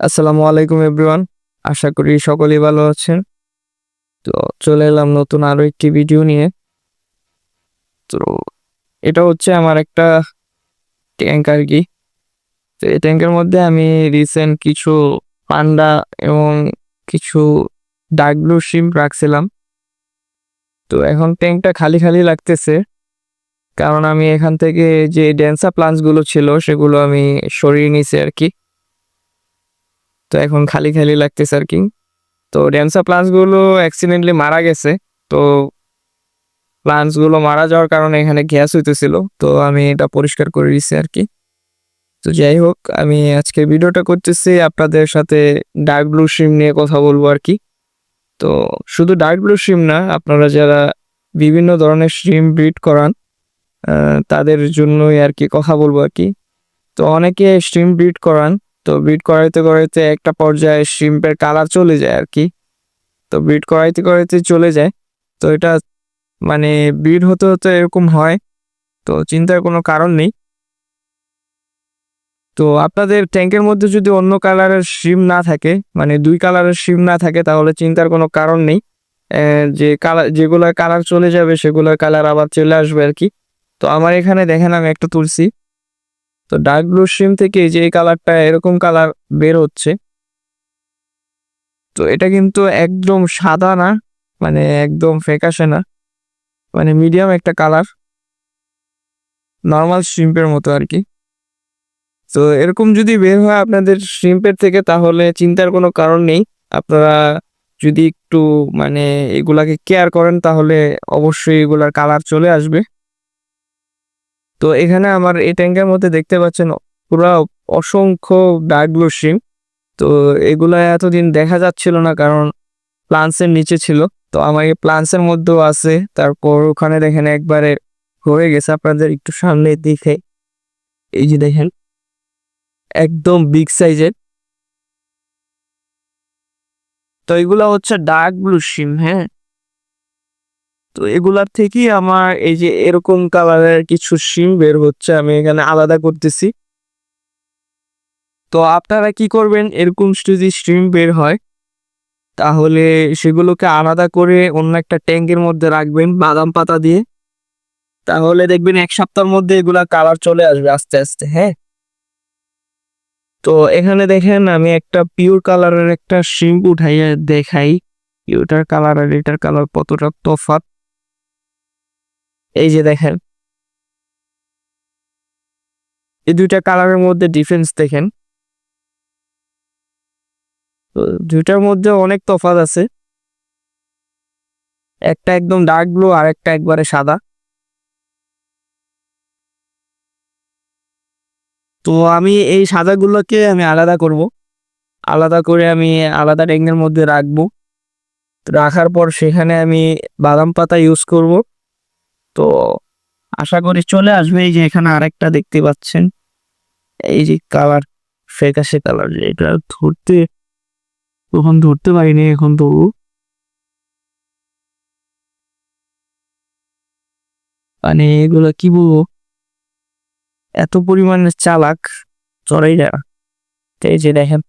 আসসালামু আলাইকুম এভরিওয়ান, আশা করি সকলেই ভালো আছেন। তো চলে এলাম নতুন আরও একটি ভিডিও নিয়ে। তো এটা হচ্ছে আমার একটা ট্যাঙ্ক আর কি। তো এই ট্যাঙ্কের মধ্যে আমি রিসেন্ট কিছু পান্ডা এবং কিছু ডার্ক ব্লু শিম রাখছিলাম। তো এখন ট্যাঙ্কটা খালি খালি লাগতেছে, কারণ আমি এখান থেকে যে ড্যান্সা প্লান্টসগুলো ছিল, সেগুলো আমি সরিয়ে নিয়েছি আর কি। তো এখন খালি খালি লাগতেছে আর কি। তো ড্যান্সা প্লান্টসগুলো অ্যাক্সিডেন্টলি মারা গেছে। তো প্লান্টসগুলো মারা যাওয়ার কারণে এখানে গ্যাস হইতেছিল। তো আমি এটা পরিষ্কার করে দিছি আর কি। তো যাই হোক, আমি আজকে ভিডিওটা করতেছি। আপনাদের সাথে ডার্ক ব্লু শিম নিয়ে কথা বলব আর কি। তো শুধু ডার্ক ব্লু শিম না, আপনারা যারা বিভিন্ন ধরনের শিম ব্রিড করান তাদের জন্যই আর কি কথা বলব আর কি। তো অনেকে স্ট্রিম ব্রিড করান তো ব্রিড করাইতে করাইতে একটা পর্যায়ে শিম্পের কালার চলে যায় আর কি তো ব্রিড করাইতে করাইতে চলে যায়। তো এটা মানে ব্রিড হতে হতে এরকম হয়। তো চিন্তার কোনো কারণ নেই। তো আপনাদের ট্যাঙ্কের মধ্যে যদি অন্য কালারের শিম না থাকে মানে দুই কালারের শিম না থাকে, তাহলে চিন্তার কোনো কারণ নেই। যে কালার যেগুলোর কালার চলে যাবে, সেগুলোর কালার আবার চলে আসবে আর কি তো আমার এখানে দেখেন, আমি একটা তুলসি তো ডার্ক ব্লু শিম থেকে যে কালারটা এরকম কালার বের হচ্ছে। তো এটা কিন্তু একদম সাদা না মানে একদম ফ্যাকাশে না। মানে মিডিয়াম একটা কালার নর্মাল শ্রিম্পের মতো আর কি। তো এরকম যদি বের হয় আপনাদের শ্রিম্পের থেকে তাহলে চিন্তার কোনো কারণ নেই। আপনারা যদি একটু মানে এগুলাকে কেয়ার করেন তাহলে অবশ্যই এগুলার কালার চলে আসবে। তো এখানে আমার এই ট্যাঙ্কের মধ্যে দেখতে পাচ্ছেন পুরো অসংখ্য ডার্ক ব্লু শিম। তো এগুলা এতদিন দেখা যাচ্ছিল না কারণ প্লান্টসের নিচে ছিল। তো আমার এই প্লান্টসের মধ্যেও আছে। তারপর ওখানে দেখেন একবারে হয়ে গেছে। আপনাদের একটু সামনে দেখে এই যে দেখেন, একদম বিগ সাইজের তো এগুলা হচ্ছে ডার্ক ব্লু শিম হ্যাঁ? তো এগুলার থেকেই আমার এই যে এরকম কালারের কিছু সিম বের হচ্ছে, আমি এখানে আলাদা করতেছি। তো আপনারা কি করবেন, এরকম যদি স্ট্রিম বের হয়, তাহলে সেগুলোকে আলাদা করে অন্য একটা ট্যাঙ্কের মধ্যে রাখবেন, বাদাম পাতা দিয়ে। তাহলে দেখবেন এক সপ্তাহের মধ্যে এগুলা কালার চলে আসবে আস্তে আস্তে হ্যাঁ? তো এখানে দেখেন, আমি একটা পিওর কালারের একটা শিম উঠাইয়া দেখাই। পিওরটার কালার আর এটার কালার কতটা তফাৎ। এই যে দেখেন। এই দুইটা কালারের মধ্যে ডিফারেন্স দেখেন। দুইটার মধ্যে অনেক তফাৎ আছে। একটা একদম ডার্ক ব্লু আর একটা একবারে সাদা। তো আমি এই সাদাগুলোকে আমি আলাদা করব। আলাদা করে আমি আলাদা ট্যাঙ্কের মধ্যে রাখব। রাখার পর সেখানে আমি বাদাম পাতা ইউজ করব। তো আশা করি চলে আসবে। এই যে এখানে আরেকটা দেখতে পাচ্ছেন। এই যে কালার ফেকাশে কালার এটা ধরতে তখন ধরতে পারিনি এখন তবু মানে এগুলো কি বলব? এত পরিমাণে চালাক, চড়াই যারা এই যে দেখেন।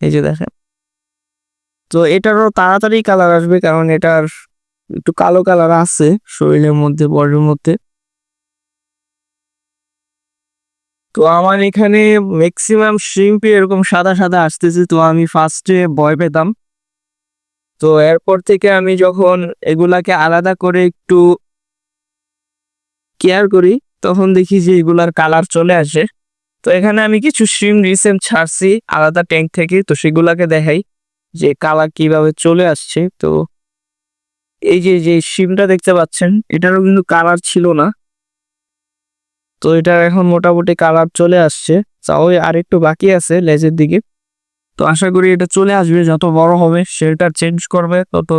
এই যে দেখেন। তো এটারও তাড়াতাড়ি কালার আসবে কারণ এটার একটু কালো কালার আছে শরীরের মধ্যে বডির মধ্যে। তো আমার এখানে ম্যাক্সিমাম শিম্পি এরকম সাদা সাদা আসতেছে, তো আমি ফার্স্টে ভয় পেতাম। তো এরপর থেকে আমি যখন এগুলাকে আলাদা করে একটু কেয়ার করি, তখন দেখি যে এগুলার কালার চলে আসে। তো এখানে আমি কিছু শিম রিসেন্ট ছাড়ছি, আলাদা ট্যাঙ্ক থেকে, তো সেগুলাকে দেখাই। যে কালার কীভাবে চলে আসছে তো এই যে যে সিমটা দেখতে পাচ্ছেন এটারও কিন্তু কালার ছিল না। তো এটার এখন মোটামুটি কালার চলে আসছে তাও আর একটু বাকি আছে লেজের দিকে। তো আশা করি এটা চলে আসবে যত বড় হবে সেটা চেঞ্জ করবে তত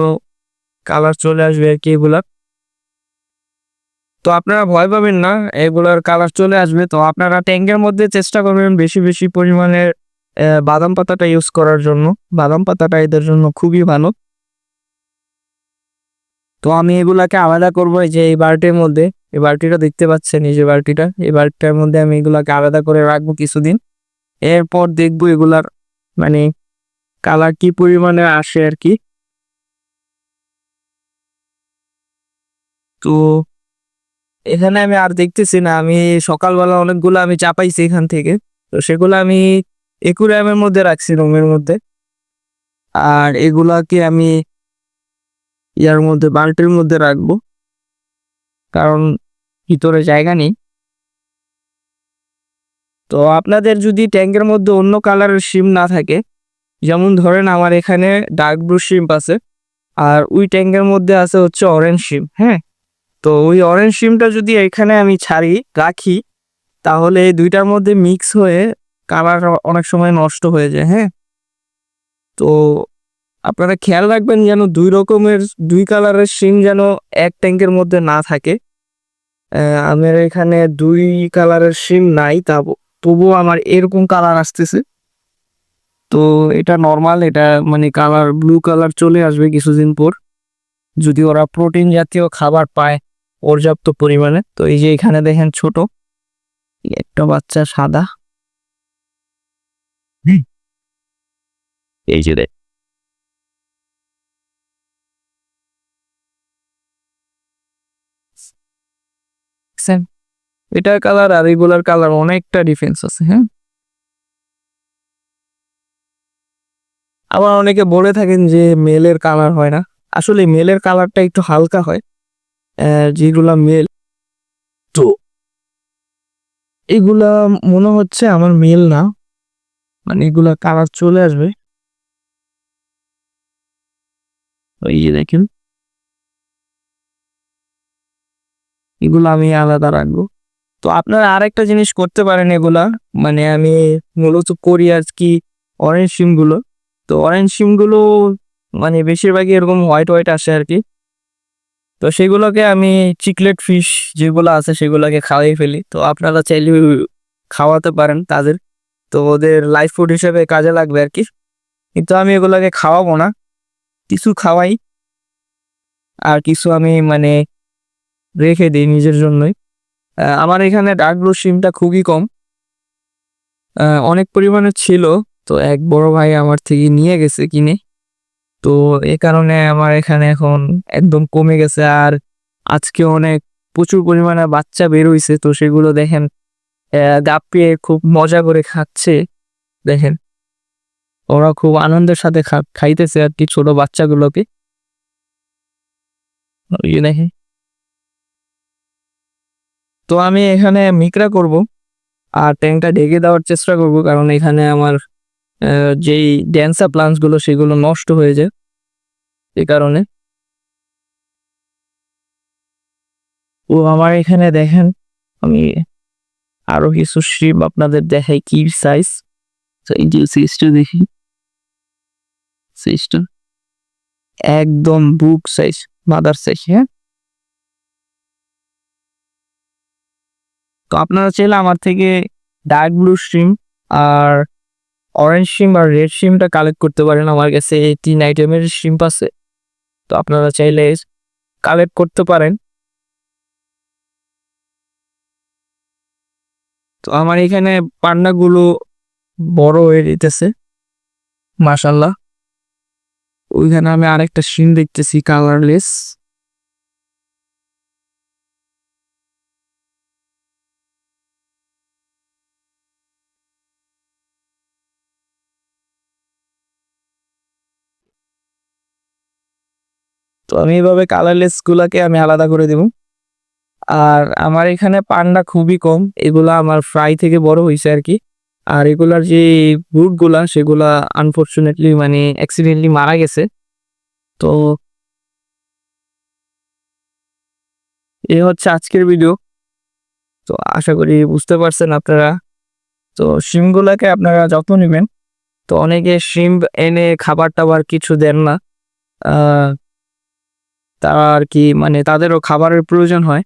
কালার চলে আসবে আর কি এগুলার। তো আপনারা ভয় পাবেন না এগুলার কালার চলে আসবে। তো আপনারা ট্যাঙ্কের মধ্যে চেষ্টা করবেন বেশি বেশি পরিমাণে আহ, বাদাম পাতাটা ইউজ করার জন্য, বাদাম পাতাটা এদের জন্য খুবই ভালো। তো আমি এগুলাকে আলাদা করব যে এই বালতির মধ্যে। এই বালতিটা দেখতে পাচ্ছেন, এই যে বালতিটা, এই বালতিটার মধ্যে আমি এগুলাকে আলাদা করে রাখব কিছুদিন। এরপর দেখব এগুলার মানে কালার কি পরিমাণে আসে আর কি। তো এখানে আমি আর দেখতেছি না, আমি সকালবেলা অনেকগুলো আমি চাপাইছি এখান থেকে। তো সেগুলো আমি একুরিয়ামের মধ্যে রাখছি রুমের মধ্যে। আর এগুলাকে আমি ইয়ার মধ্যে, বাল্টির মধ্যে রাখব। কারণ ভিতরে জায়গা নেই। তো আপনাদের যদি ট্যাঙ্কের মধ্যে অন্য কালারের সিম না থাকে, যেমন ধরেন আমার এখানে ডার্ক ব্লু শিম্প আছে, আর ওই ট্যাঙ্কের মধ্যে আছে হচ্ছে অরেঞ্জ শিম হ্যাঁ? তো ওই অরেঞ্জ শিমটা যদি এখানে আমি ছাড়ি, রাখি, তাহলে এই দুইটার মধ্যে মিক্স হয়ে কালার অনেক সময় নষ্ট হয়ে যায় হ্যাঁ? তো আপনারা খেয়াল রাখবেন যেন দুই রকমের, দুই কালারের সিম যেন এক ট্যাঙ্কের মধ্যে না থাকে। আমার এখানে দুই কালারের সিম নাই, তা তবুও আমার এরকম কালার আসতেছে। তো এটা নর্মাল এটা মানে কালার ব্লু কালার চলে আসবে কিছুদিন পর। যদি ওরা প্রোটিন জাতীয় খাবার পায় পর্যাপ্ত পরিমাণে। তো এই যে এখানে দেখেন ছোট, একটা বাচ্চা সাদা। এই যে দেখ? এটার কালার আর এগুলার কালার অনেকটা ডিফারেন্স আছে হ্যাঁ? আবার অনেকে বলে থাকেন যে মেলের কালার হয় না। আসলে মেলের কালারটা একটু হালকা হয় যেগুলা মেল তো এগুলা মনে হচ্ছে আমার মেল না। মানে এগুলা কালার চলে আসবে। ওই যে দেখেন। এগুলো আমি আলাদা রাখব। তো আপনারা আরেকটা জিনিস করতে পারেন এগুলা। মানে আমি মূলত করি আর কি অরেঞ্জ সিমগুলো। তো অরেঞ্জ সিমগুলো মানে বেশিরভাগই এরকম হোয়াইট হোয়াইট আসে আর কি তো সেগুলোকে আমি চিকলেট ফিশ যেগুলো আছে সেগুলোকে খাওয়াই ফেলি। তো আপনারা চাইলে খাওয়াতে পারেন তাদের। তো ওদের লাইফ ফুড হিসেবে কাজে লাগবে আর কি কিন্তু আমি এগুলোকে খাওয়াবো না। কিছু খাওয়াই আর কিছু আমি মানে রেখে দিই নিজের জন্যই। আমার এখানে ব্লু সিমটা খুবই কম। অনেক পরিমাণে ছিল তো এক বড় ভাই আমার থেকে নিয়ে গেছে কিনে। তো এ কারণে আমার এখানে এখন একদম কমে গেছে আর আজকে অনেক প্রচুর পরিমাণে বাচ্চা বের হইছে তো সেগুলো দেখেন আহ, গাপ্পিয়ে খুব মজা করে খাচ্ছে। দেখেন ওরা খুব আনন্দের সাথে খাইতেছে আর কি, ছোট বাচ্চাগুলোকে। তো আমি এখানে মিকরা করব, আর ট্যাঙ্কটা ঢেকে দেওয়ার চেষ্টা করব, কারণ এখানে আমার যেই ড্যান্সার প্লান্টসগুলো সেগুলো নষ্ট হয়ে যায় এই কারণে। ও আমার এখানে দেখেন, আমি আরও কিছু শিপ আপনাদের দেখাই, কি সাইজ দেখি। সাইজটা একদম বুক সাইজ মাদার সাইজ হ্যাঁ? তো আপনারা চাইলে আমার থেকে ডার্ক ব্লু স্ট্রিম আর অরেঞ্জ সিম আর রেড সিমটা কালেক্ট করতে পারেন। আমার কাছে এই তিন আইটেমের সিম আছে। তো আপনারা চাইলে কালেক্ট করতে পারেন। তো আমার এখানে পান্নাগুলো বড় হয়ে যেতেছে। মাশাল্লাহ ওইখানে আমি আরেকটা সিম দেখতেছি কালারলেস তো আমি এভাবে কালারলেস গুলাকে আমি আলাদা করে দেব। আর আমার এখানে পান্ডা খুবই কম, এগুলা আমার ফ্রাই থেকে বড় হয়েছে আর কি। আর এগুলার যে ব্রুটগুলা সেগুলা আনফর্চুনেটলি মানে অ্যাক্সিডেন্টলি মারা গেছে। তো এ হচ্ছে আজকের ভিডিও তো আশা করি বুঝতে পারছেন আপনারা। তো শিমগুলাকে আপনারা যত্ন নেবেন। তো অনেকে শিম এনে খাবার টাবার কিছু দেন না। তারা আর কি মানে তাদেরও খাবারের প্রয়োজন হয়।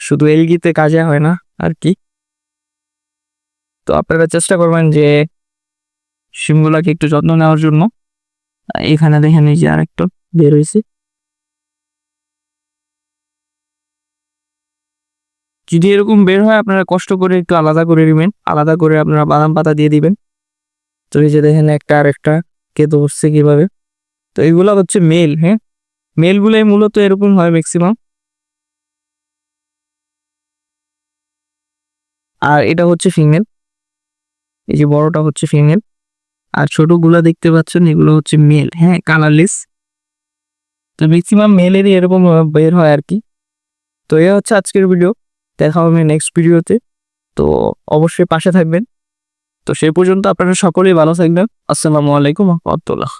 শুধু এলগিতে কাজে হয় না, আর কি। তো আপনারা চেষ্টা করবেন যে শিমগুলাকে একটু যত্ন নেওয়ার জন্য। এখানে দেখেন এই যে আরেকটা বের হয়েছে। যদি এরকম বের হয়, আপনারা কষ্ট করে একটু আলাদা করে দিবেন আলাদা করে আপনারা বাদাম পাতা দিয়ে দিবেন। তো এই যে দেখেন একটা আর একটা কে ধরছে কীভাবে। তো এগুলো হচ্ছে মেল হ্যাঁ? মেলগুলোই মূলত এরকম হয় ম্যাক্সিমাম আর এটা হচ্ছে ফিমেল এই যে বড়টা হচ্ছে ফিমেল আর ছোটগুলা দেখতে পাচ্ছেন, এগুলো হচ্ছে মেল হ্যাঁ কালারলেস তো ম্যাক্সিমাম মেলেরই এরকম বের হয় আর কি। তো এ হচ্ছে আজকের ভিডিও দেখা হবে নেক্সট ভিডিওতে তো। অবশ্যই পাশে থাকবেন। তো সে পর্যন্ত আপনারা সকলেই ভালো থাকবেন। আসসালামু আলাইকুম রহমতুল্লাহ।